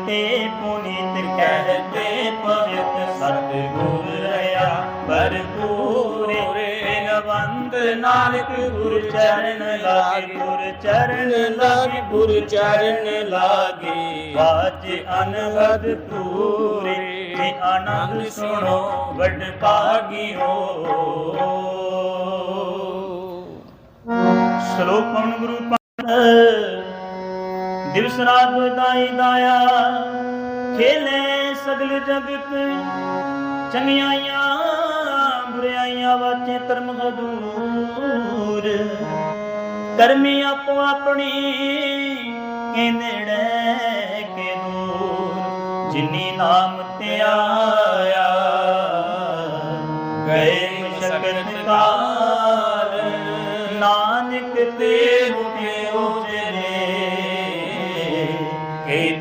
ਕਹਤੇ ਪੁਨੀਤ ਕਹਤੇ ਪਵਿੱਤ ਸਤਿਗੁਰ ਰਹਾ ਭਰਪੂਰ ਬਿਨਵੰਤ ਨਾਨਕ ਗੁਰ ਚਰਨ ਲਾਗੇ। ਗੁਰ ਚਰਨ ਲਾਗੇ ਗੁਰ ਚਰਨ ਲਾਗੇ ਬਾਜ ਅਨਹਦ ਪੂਰੇ ਤੇ ਆਨੰਦ ਸੁਣੋ ਵੱਡ ਭਾਗਿਓ। ਸ਼ਲੋਕ ਪਵਨ ਗੁਰੂ ਪੰਥ ਦਿਵਸ ਰਾਤ ਦਾਈ ਦਾਇਆ, ਖੇਲੇ ਸਗਲ ਜਗਤ। ਚੰਗਿਆਈਆਂ ਬੁਰਾਈਆਂ ਵਾਚੇ ਧਰਮ ਦੂਰ। ਕਰਮੀ ਆਪੋ ਆਪਣੀ ਕੇਂਦੜੇ ਕੇ ਦੂਰ। ਜਿਨੀ ਨਾਮ ਤੇ ਆਇਆ, ਗਏ ਮਸ਼ਕਤ ਕਾਲ। ਨਾਨਕ ਤੇ Amen.